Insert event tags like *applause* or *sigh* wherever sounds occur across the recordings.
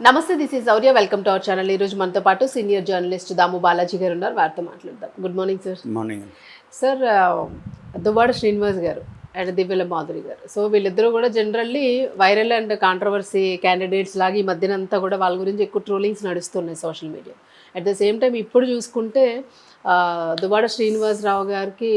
నమస్తే this is Sourya welcome to our channel ఈ రోజు మనతో పాటు సీనియర్ జర్నలిస్ట్ దాము బాలాజీ గారు ఉన్నారు. వారితో మాట్లాడదాం. Good morning sir morning sir Duvvada Srinivas గారు అండ్ దివ్యల మాధురి గారు. సో వీళ్ళిద్దరూ కూడా generally viral and controversy candidates లాగా ఈ మధ్యనంతా కూడా వాళ్ళ గురించి ఎక్కువ ట్రోలింగ్స్ నడుస్తున్నాయి social media at the same time ఇప్పుడు చూసుకుంటే దుబాడ శ్రీనివాసరావు గారికి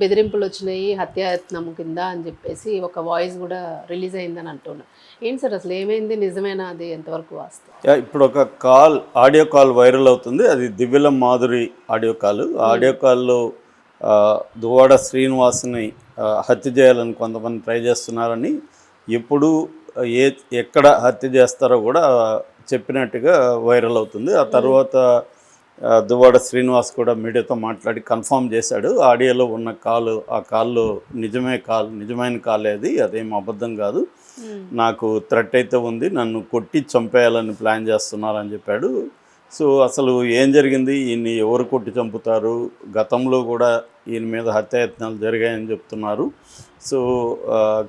బెదిరింపులు వచ్చినాయి హత్యాయత్నం కింద అని చెప్పేసి ఒక వాయిస్ కూడా రిలీజ్ అయిందని అంటున్నాను ఏంటి సార్ అసలు ఏమైంది? నిజమేనా అది? ఎంతవరకు వాస్తవం? ఇప్పుడు ఒక కాల్ ఆడియో కాల్ వైరల్ అవుతుంది. అది Divvala Madhuri audio call audio కాల్లో ఆ, దువ్వాడ శ్రీనివాస్ని హత్య చేయాలని కొంతమంది ట్రై చేస్తున్నారని ఎప్పుడు ఏ ఎక్కడ హత్య చేస్తారో కూడా చెప్పినట్టుగా వైరల్ అవుతుంది. ఆ తర్వాత ఆ, దువ్వాడ శ్రీనివాస్ కూడా మీడియాతో మాట్లాడి కన్ఫర్మ్ చేశాడు. ఆడియోలో ఉన్న కాల్ ఆ కాల్లో నిజమే కాల్ నిజమైన కాల్ అది అదేం అబద్ధం కాదు. నాకు థ్రెట్ అయితే ఉంది నన్ను కొట్టి చంపేయాలని ప్లాన్ చేస్తున్నారని చెప్పాడు. సో అసలు ఏం జరిగింది? ఈయన్ని ఎవరు కొట్టి చంపుతారు? గతంలో కూడా ఈయన మీద హత్యాయత్నాలు జరిగాయని చెప్తున్నారు. సో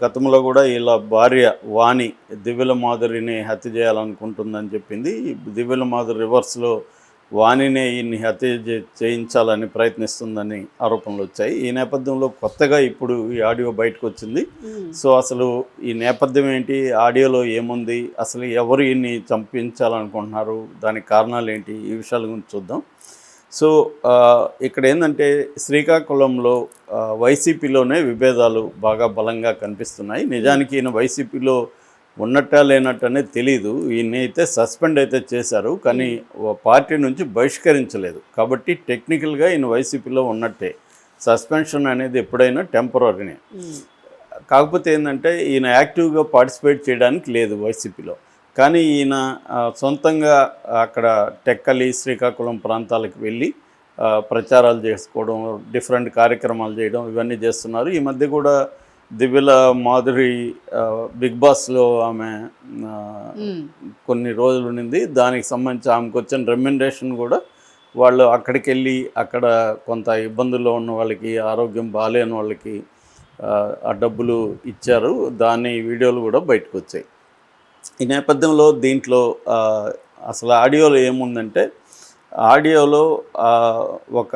గతంలో కూడా ఇలా భార్య వాణి దివ్యల మాధురిని హత్య చేయాలనుకుంటుందని చెప్పింది. దివ్యల మాధురి రివర్స్లో వాణినే ఈయన్ని హత్య చే- చేయించాలని ప్రయత్నిస్తుందని ఆరోపణలు వచ్చాయి. ఈ నేపథ్యంలో కొత్తగా ఇప్పుడు ఈ ఆడియో బయటకు వచ్చింది సో అసలు ఈ నేపథ్యం ఏంటి? ఆడియోలో ఏముంది? అసలు ఎవరు ఈయన్ని చంపించాలనుకుంటున్నారు? దానికి కారణాలు ఏంటి? ఈ విషయాల గురించి చూద్దాం. సో ఇక్కడ ఏంటంటే శ్రీకాకుళంలో వైసీపీలోనే విభేదాలు బాగా బలంగా కనిపిస్తున్నాయి. నిజానికి ఈయన వైసీపీలో ఉన్నట్టా లేనట్టు అనేది తెలీదు. ఈయన అయితే సస్పెండ్ అయితే చేశారు కానీ పార్టీ నుంచి బహిష్కరించలేదు. కాబట్టి టెక్నికల్గా ఈయన వైసీపీలో ఉన్నట్టే. సస్పెన్షన్ అనేది ఎప్పుడైనా టెంపరీనే కాకపోతే ఏంటంటే ఈయన యాక్టివ్గా పార్టిసిపేట్ చేయడానికి లేదు వైసీపీలో. కానీ ఈయన సొంతంగా అక్కడ టెక్కలి శ్రీకాకుళం ప్రాంతాలకు వెళ్ళి ప్రచారాలు చేసుకోవడం డిఫరెంట్ కార్యక్రమాలు చేయడం ఇవన్నీ చేస్తున్నారు. ఈ మధ్య కూడా దివ్యల మాధురి బిగ్ బాస్లో ఆమె కొన్ని రోజులు ఉండింది. దానికి సంబంధించి ఆమెకు వచ్చిన రెమ్యునరేషన్ కూడా వాళ్ళు అక్కడికి వెళ్ళి అక్కడ కొంత ఇబ్బందుల్లో ఉన్న వాళ్ళకి ఆరోగ్యం బాగాలేని వాళ్ళకి ఆ డబ్బులు ఇచ్చారు. దాని వీడియోలు కూడా బయటకు వచ్చాయి. ఈ నేపథ్యంలో దీంట్లో అసలు ఆడియోలో ఏముందంటే ఆడియోలో ఒక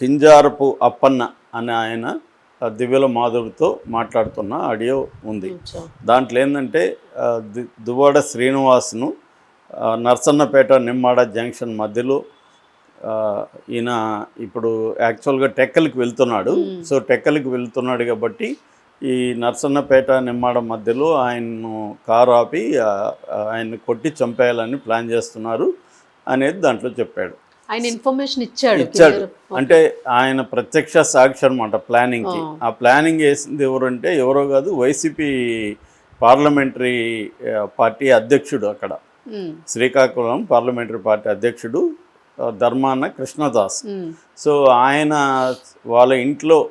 కింజారపు అప్పన్న అనే ఆయన దివ్యల మాధురితో మాట్లాడుతున్న ఆడియో ఉంది. దాంట్లో ఏంటంటే దువ్వాడ శ్రీనివాస్ను నర్సన్నపేట నిమ్మాడ జంక్షన్ మధ్యలో ఈయన ఇప్పుడు యాక్చువల్గా టెక్కలికి వెళ్తున్నాడు. సో టెక్కలికి వెళ్తున్నాడు కాబట్టి ఈ నర్సన్నపేట నిమ్మాడ మధ్యలో ఆయన్ను కారు ఆపి ఆయన్ని కొట్టి చంపేయాలని ప్లాన్ చేస్తున్నారు అనేది దాంట్లో చెప్పాడు. ఆయన ఇన్ఫర్మేషన్ ఇచ్చాడు ఇచ్చాడు. అంటే ఆయన ప్రత్యక్ష సాక్షి అనమాట ప్లానింగ్కి. ఆ. ఆ ప్లానింగ్ వేసింది ఎవరంటే ఎవరో కాదు వైసీపీ పార్లమెంటరీ పార్టీ అధ్యక్షుడు అక్కడ. శ్రీకాకుళం పార్లమెంటరీ పార్టీ అధ్యక్షుడు ధర్మాన కృష్ణదాస్. సో ఆయన వాళ్ళ ఇంట్లో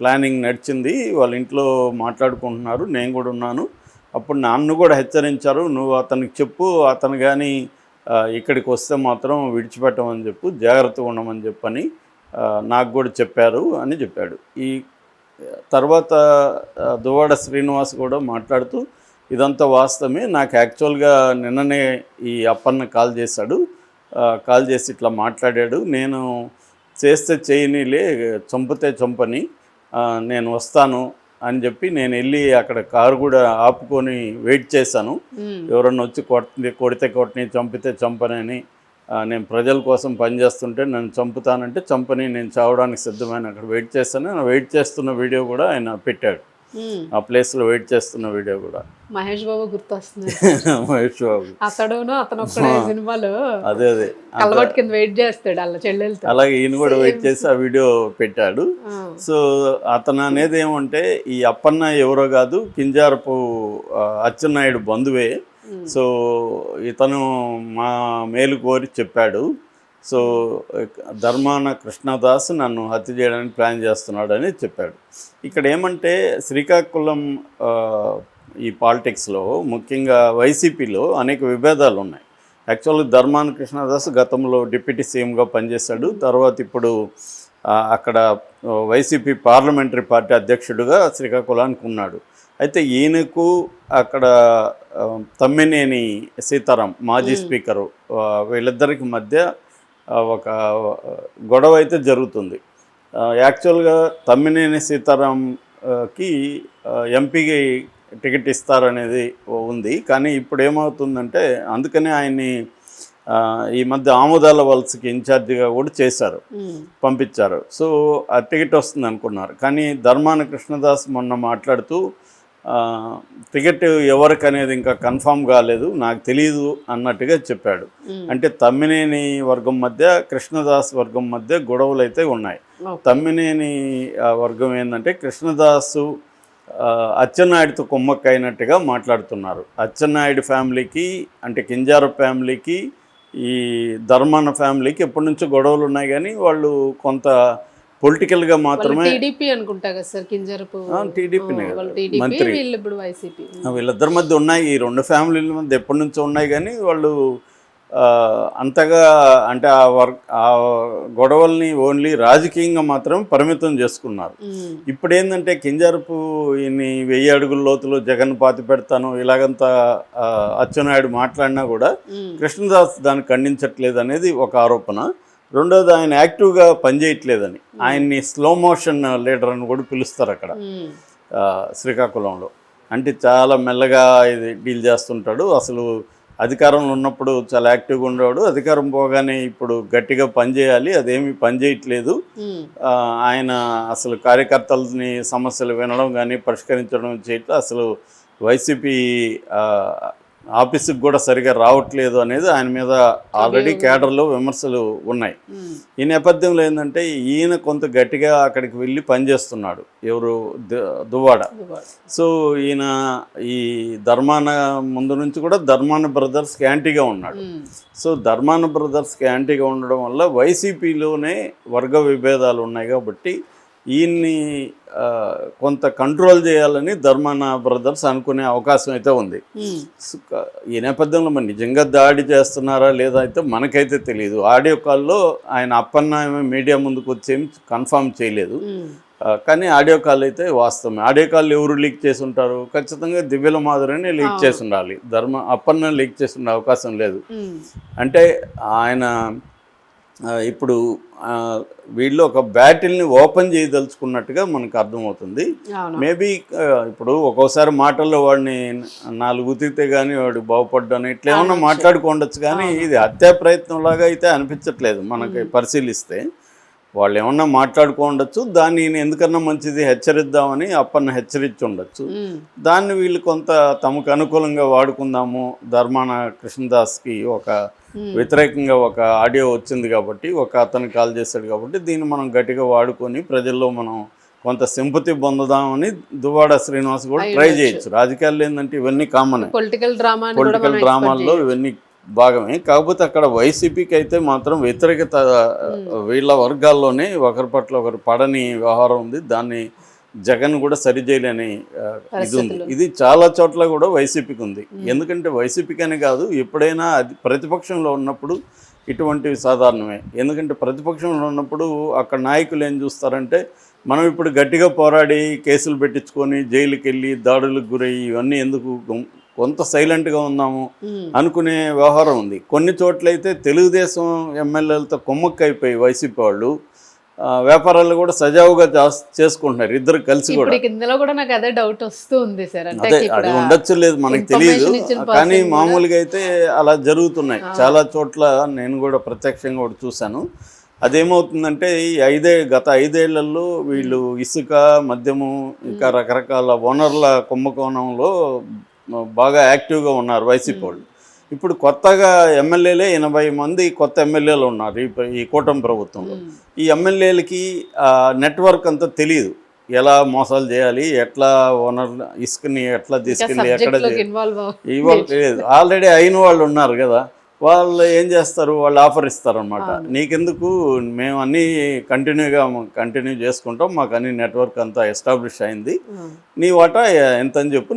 ప్లానింగ్ నడిచింది. వాళ్ళ ఇంట్లో మాట్లాడుకుంటున్నారు. నేను కూడా ఉన్నాను. అప్పుడు నన్ను కూడా హెచ్చరించారు. నువ్వు అతనికి చెప్పు. అతను కానీ ఇక్కడికి వస్తే మాత్రం విడిచిపెట్టమని చెప్పు. జాగ్రత్తగా ఉండమని చెప్పని నాకు కూడా చెప్పారు అని చెప్పాడు. ఈ తర్వాత దువాడ శ్రీనివాస్ కూడా మాట్లాడుతూ ఇదంతా వాస్తవమే. నాకు యాక్చువల్గా నిన్ననే ఈ అప్పన్న కాల్ చేశాడు. కాల్ చేసి ఇట్లా మాట్లాడాడు. నేను చేస్తే చేయనిలే చంపితే చంపని. నేను వస్తాను అని చెప్పి నేను వెళ్ళి అక్కడ కారు కూడా ఆపుకొని వెయిట్ చేశాను. ఎవరన్నా వచ్చి కొట్టి కొడితే కొట్టని చంపితే చంపనని నేను ప్రజల కోసం పనిచేస్తుంటే నన్ను చంపుతానంటే చంపని నేను చావడానికి సిద్ధమైన అక్కడ వెయిట్ చేస్తాను వెయిట్ చేస్తున్న వీడియో కూడా ఆయన పెట్టాడు. ఆ ప్లేస్లో వెయిట్ చేస్తున్న వీడియో కూడా. మహేష్ బాబు గుర్తొస్తుంది. *laughs* మహేష్ బాబు. అతడును అతను *laughs* సినిమాలో అదే అదే. కలవాటి కింద వెయిట్ చేస్తాడు అలా చెల్లెలతో. అలాగే ఈయన కూడా వెయిట్ చేసి ఆ వీడియో పెట్టాడు. సో అతను అనేది ఏమంటే ఈ అప్పన్న ఎవరో కాదు కింజారపు అచ్చెన్నాయుడు బంధువే. సో ఇతను మా మేలు కోరి చెప్పాడు. సో ధర్మాన కృష్ణదాస్ నన్ను హత్య చేయడానికి ప్లాన్ చేస్తున్నాడు అని చెప్పాడు. ఇక్కడ ఏమంటే శ్రీకాకుళం ఈ పాలిటిక్స్లో ముఖ్యంగా వైసీపీలో అనేక విభేదాలు ఉన్నాయి. యాక్చువల్గా ధర్మాన కృష్ణదాస్ గతంలో డిప్యూటీ సీఎంగా పనిచేశాడు. తర్వాత ఇప్పుడు అక్కడ వైసీపీ పార్లమెంటరీ పార్టీ అధ్యక్షుడిగా శ్రీకాకుళానికి ఉన్నాడు. అయితే ఈయనకు అక్కడ తమ్మినేని సీతారాం మాజీ స్పీకరు వీళ్ళిద్దరికి మధ్య ఒక గొడవ అయితే జరుగుతుంది. యాక్చువల్గా తమ్మినేని సీతారాంకి ఎంపీకి టికెట్ ఇస్తారనేది ఉంది. కానీ ఇప్పుడు ఏమవుతుందంటే అందుకనే ఆయన్ని ఈ మధ్య ఆముదాల వలసకి ఇన్ఛార్జిగా కూడా చేశారు. పంపించారు. సో ఆ టికెట్ వస్తుంది అనుకున్నారు కానీ ధర్మాన కృష్ణదాస్ మొన్న మాట్లాడుతూ టికెట్ ఎవరికి అనేది ఇంకా కన్ఫామ్ కాలేదు. నాకు తెలియదు అన్నట్టుగా చెప్పాడు. అంటే తమ్మినేని వర్గం మధ్య కృష్ణదాస్ వర్గం మధ్య గొడవలు అయితే ఉన్నాయి. తమ్మినేని వర్గం ఏంటంటే కృష్ణదాసు అచ్చెన్నాయుడితో కుమ్మక్క అయినట్టుగా మాట్లాడుతున్నారు. అచ్చెన్నాయుడు ఫ్యామిలీకి అంటే కింజార ఫ్యామిలీకి ఈ ధర్మాన ఫ్యామిలీకి ఎప్పటి నుంచో గొడవలు ఉన్నాయి కానీ వాళ్ళు కొంత పొలిటికల్గా మాత్రమే టీడీపీ అనుకుంటా కదా సార్ కింజరపు. టీడీపీ మంత్రి. వీళ్ళు ఇప్పుడు వైసీపీ వీళ్ళిద్దరి మధ్య ఉన్నాయి ఈ రెండు ఫ్యామిలీల మధ్య ఎప్పటి నుంచో ఉన్నాయి కానీ వాళ్ళు అంతగా అంటే ఆ వర్క్ ఆ గొడవల్ని ఓన్లీ రాజకీయంగా మాత్రం పరిమితం చేసుకున్నారు. ఇప్పుడు ఏంటంటే కింజరపు ఈయన్ని వెయ్యి అడుగుల లోతులో జగన్ పాతి పెడతాను ఇలాగంతా అచ్చెన్నాయుడు మాట్లాడినా కూడా కృష్ణదాస్ దాన్ని ఖండించట్లేదు అనేది ఒక ఆరోపణ. రెండోది ఆయన యాక్టివ్గా పనిచేయట్లేదని. ఆయన్ని స్లో మోషన్ లీడర్ అని కూడా పిలుస్తారు అక్కడ. శ్రీకాకుళంలో. అంటే చాలా మెల్లగా ఇది డీల్ చేస్తుంటాడు. అసలు అధికారంలో ఉన్నప్పుడు చాలా యాక్టివ్గా ఉండేవాడు. అధికారం పోగానే ఇప్పుడు గట్టిగా పనిచేయాలి. అదేమి పనిచేయట్లేదు. ఆయన అసలు కార్యకర్తలని సమస్యలు వినడం కానీ పరిష్కరించడం చేయట్లేదు అసలు వైసీపీ ఆఫీసుకి కూడా సరిగా రావట్లేదు అనేది ఆయన మీద ఆల్రెడీ కేడర్లో విమర్శలు ఉన్నాయి. ఈ నేపథ్యంలో ఏంటంటే ఈయన కొంత గట్టిగా అక్కడికి వెళ్ళి పనిచేస్తున్నాడు. ఎవరు? దు- దువ్వాడ. సో ఈయన ఈ ధర్మాన ముందు నుంచి కూడా ధర్మాన బ్రదర్స్కి యాంటీగా ఉన్నాడు. సో ధర్మాన బ్రదర్స్కి యాంటీగా ఉండడం వల్ల వైసీపీలోనే వర్గ విభేదాలు ఉన్నాయి కాబట్టి ఈయన్ని కొంత కంట్రోల్ చేయాలని ధర్మాన బ్రదర్స్ అనుకునే అవకాశం అయితే ఉంది. ఈ నేపథ్యంలో మరి నిజంగా దాడి చేస్తున్నారా లేదా అయితే మనకైతే తెలియదు ఆడియో కాల్లో ఆయన అప్పన్న మీడియా ముందుకు వచ్చేమి కన్ఫర్మ్ చేయలేదు. కానీ ఆడియో కాల్ అయితే వాస్తవమే. ఆడియో కాల్ ఎవరు లీక్ చేసి ఉంటారు? ఖచ్చితంగా దివ్యల మాధురిని లీక్ చేసి ఉండాలి. ధర్మ అప్పన్న లీక్ చేసి ఉండే అవకాశం లేదు. అంటే ఆయన ఇప్పుడు వీళ్ళు ఒక బ్యాటిల్ని ఓపెన్ చేయదలుచుకున్నట్టుగా మనకు అర్థమవుతుంది. మేబీ ఇప్పుడు ఒక్కోసారి మాటల్లో వాడిని నాలుగు ఉతికితే కానీ వాడు బాగుపడ్డాను ఇట్లా ఏమన్నా మాట్లాడుకోండొచ్చు కానీ ఇది హత్యా ప్రయత్నం లాగా అయితే అనిపించట్లేదు మనకి పరిశీలిస్తే. వాళ్ళు ఏమన్నా మాట్లాడుకోండొచ్చు దాన్ని ఎందుకన్నా మంచిది హెచ్చరిద్దామని అప్పన్న హెచ్చరించి ఉండొచ్చు. దాన్ని వీళ్ళు కొంత తమకు అనుకూలంగా వాడుకుందాము. ధర్మాన కృష్ణదాస్కి ఒక వ్యతిరేకంగా ఒక ఆడియో వచ్చింది కాబట్టి ఒక అతను కాల్ చేశాడు కాబట్టి దీన్ని మనం గట్టిగా వాడుకొని ప్రజల్లో మనం కొంత సింపతి పొందుదామని దువ్వాడ శ్రీనివాస్ కూడా ట్రై చేయొచ్చు. రాజకీయాల్లో ఏంటంటే ఇవన్నీ కామన్ పొలిటికల్ డ్రామా పొలిటికల్ డ్రామాల్లో ఇవన్నీ భాగమే. కాకపోతే అక్కడ వైసీపీకి అయితే మాత్రం వ్యతిరేకత వీళ్ళ వర్గాల్లోనే ఒకరి పట్ల ఒకరు పడని వ్యవహారం ఉంది. దాన్ని జగన్ కూడా సరిచేయలేని ఇది ఉంది. ఇది చాలా చోట్ల కూడా వైసీపీకి ఉంది. ఎందుకంటే వైసీపీకి అని కాదు ఎప్పుడైనా అది ప్రతిపక్షంలో ఉన్నప్పుడు ఇటువంటివి సాధారణమే. ఎందుకంటే ప్రతిపక్షంలో ఉన్నప్పుడు అక్కడ నాయకులు ఏం చూస్తారంటే మనం ఇప్పుడు గట్టిగా పోరాడి కేసులు పెట్టించుకొని జైలుకి వెళ్ళి దాడులకు గురయ్యి ఇవన్నీ ఎందుకు కొంత సైలెంట్గా ఉన్నాము అనుకునే వ్యవహారం ఉంది. కొన్ని చోట్లయితే తెలుగుదేశం ఎమ్మెల్యేలతో కొమ్మక్కైపోయి వైసీపీ వాళ్ళు వ్యాపారాలు కూడా సజావుగా చేస్- చేసుకుంటున్నారు. ఇద్దరు కలిసి కూడా. ఇందులో కూడా నాకు అదే డౌట్ వస్తూ ఉంది సార్. అంటే అదే అది ఉండొచ్చు లేదు మనకు తెలియదు కానీ మామూలుగా అయితే అలా జరుగుతున్నాయి. చాలా చోట్ల నేను కూడా ప్రత్యక్షంగా కూడా చూశాను. అదేమవుతుందంటే ఈ ఐదే గత ఐదేళ్ళలో వీళ్ళు ఇసుక మద్యము ఇంకా రకరకాల వనరుల కుంభకోణంలో బాగా యాక్టివ్గా ఉన్నారు వైసీపీ వాళ్ళు. ఇప్పుడు కొత్తగా ఎమ్మెల్యేలే ఎనభై మంది కొత్త ఎమ్మెల్యేలు ఉన్నారు ఈ కూటమి ప్రభుత్వంలో. ఈ ఎమ్మెల్యేలకి నెట్వర్క్ అంతా తెలియదు ఎలా మోసాలు చేయాలి ఎట్లా ఓనర్ ఇసుకని ఎట్లా తీసుకెళ్ళి ఎక్కడ ఇవాళ లేదు. ఆల్రెడీ అయిన వాళ్ళు ఉన్నారు కదా వాళ్ళు ఏం చేస్తారు వాళ్ళు ఆఫర్ ఇస్తారు అనమాట నీకెందుకు? మేము అన్నీ కంటిన్యూగా కంటిన్యూ చేసుకుంటాం మాకు అన్ని నెట్వర్క్ అంతా ఎస్టాబ్లిష్ అయింది. నీ వాటా ఎంత అని చెప్పు